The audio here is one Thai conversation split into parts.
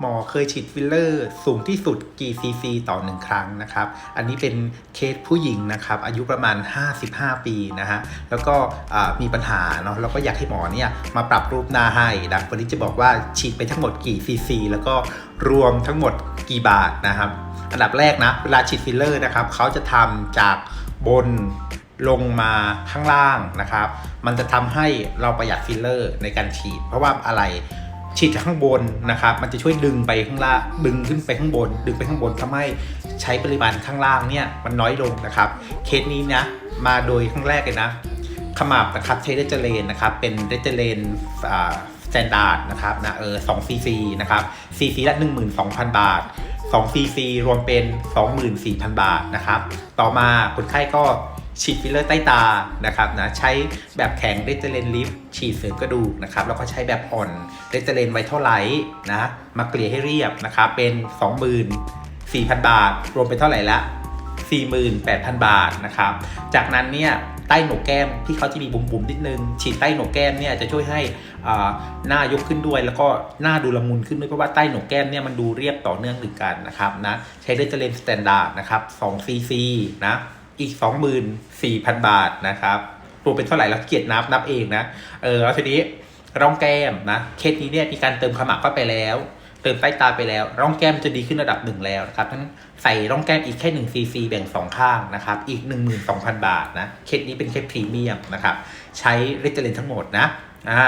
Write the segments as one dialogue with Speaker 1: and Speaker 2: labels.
Speaker 1: หมอเคยฉีดฟิลเลอร์สูงที่สุดกี่ซีซีต่อหนึ่งครั้งนะครับ อันนี้เป็นเคสผู้หญิงนะครับ อายุประมาณ 55 ปีนะฮะ แล้วก็มีปัญหาเนาะ แล้วก็อยากให้หมอเนี่ยมาปรับรูปหน้าให้นะวันนี้จะบอกว่าฉีดไปทั้งหมดกี่ซีซีแล้วก็รวมทั้งหมดกี่บาทนะครับ อันดับแรกนะ เวลาฉีดฟิลเลอร์นะครับเขาจะทำจากบนลงมาข้างล่างนะครับ มันจะทำให้เราประหยัดฟิลเลอร์ในการฉีด เพราะว่าอะไร ฉีดจากข้างบนนะครับ มันจะช่วยดึงไปข้างล่างดึงขึ้นไปข้างบน ดึงไปข้างบนทำให้ใช้ปริมาณข้างล่างเนี่ยมันน้อยลงนะครับ เคสนี้นะมาโดยข้างแรกเลยนะขมับนะครับใช้เรเจเลนนะครับ เป็นเรเจเลนสแตนดาร์ดนะครับนะเออสองซีซีนะครับซีซีละ12,000บาท2ซีซีรวมเป็น24,000บาทนะครับ ต่อมาคนไข้ก็ ฉีดฟิลเลอร์ใต้ตานะครับนะใช้แบบแข็งเรเจเลนลิฟฉีดเสริมกระดูกนะครับแล้วก็ใช้แบบอ่อนเรเจเลนไวท์เท่าไลท์นะมาเกลี่ยให้เรียบนะครับเป็น 24,000 บาท รวมเป็นเท่าไหร่ละ 48,000 บาทนะครับจากนั้นเนี่ยใต้โหนกแก้มที่เขาจะมีบุ๋มๆนิดนึง ฉีดใต้โหนกแก้มเนี่ยจะช่วยให้หน้ายกขึ้นด้วย แล้วก็หน้าดูละมุนขึ้นด้วยเพราะว่าใต้โหนกแก้มเนี่ยมันดูเรียบต่อเนื่องถึงกันนะครับนะใช้เรเจเลนสแตนดาร์ดนะครับ2 cc นะ อีก 24,000 บาทนะครับรวมเป็นเท่าไหร่แล้วเกียรตินับนับเองนะเออแล้วทีนี้ร่องแก้มนะเคสนี้เนี่ยมีการเติมขมับเข้าไปแล้ว เติมใต้ตาไปแล้ว ร่องแก้มจะดีขึ้นระดับหนึ่งแล้วนะครับทั้งใส่ร่องแก้มอีกแค่1ซีซีแบ่ง2ข้างนะครับอีก 12,000 บาทนะเคสนี้เป็นเคสพรีเมียมนะครับใช้เรเจเลนทั้งหมดนะอ่า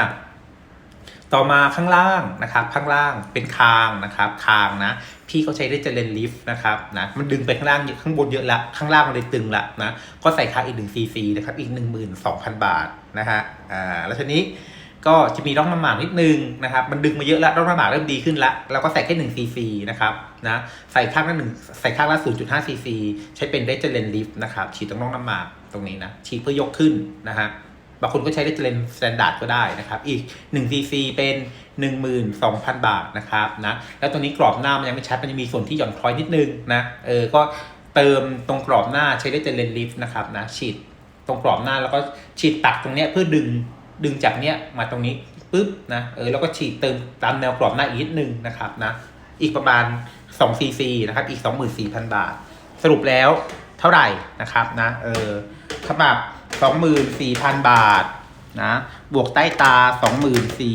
Speaker 1: ต่อมาข้างล่างนะครับ ข้างล่างเป็นคางนะครับคางนะ พี่เขาใช้เรเจเลนลิฟต์นะครับนะมันดึงไปข้างล่างเยอะข้างบนเยอะละข้างล่างมันเลยตึงละนะก็ใส่คางอีก1ซีซีนะครับอีก 12,000 บาทนะฮะอ่าแล้วทีนี้ก็จะมีร่องน้ำหมากนิดนึงนะครับ มันดึงมาเยอะแล้วร่องน้ำหมากเริ่มดีขึ้นล้วเราก็ใส่แค่1ซีซีนะครับนะใส่ข้างละหนึ่งใส่ข้างละ0.5ซีซีใช้เป็นเรเจเลนลิฟต์นะครับฉีดตรงร่องน้ำหมากตรงนี้นะฉีดเพื่อยกขึ้นนะฮะ บางคนก็ใช้เรเจเลนสแตนดาร์ดก็ได้นะครับ อีก1ซีซีเป็น 12,000 บาทนะครับนะ แล้วตรงนี้กรอบหน้ามันยังไม่ชัด มันจะมีส่วนที่หย่อนคล้อยนิดนึงนะ เออ ก็เติมตรงกรอบหน้าใช้เรเจเลนลิฟต์นะครับนะ ฉีดตรงกรอบหน้าแล้วก็ฉีดตักตรงเนี้ยเพื่อดึง ดึงจากเนี้ยมาตรงนี้ปุ๊บนะ เออ แล้วก็ฉีดเติมตามแนวกรอบหน้าอีกนิดนึงนะครับนะ อีกประมาณ2ซีซีนะครับ อีก 24,000 บาท สรุปแล้วเท่าไหร่นะครับนะ เออขมับ 24,000 บาทนะ บวกใต้ตา 24,000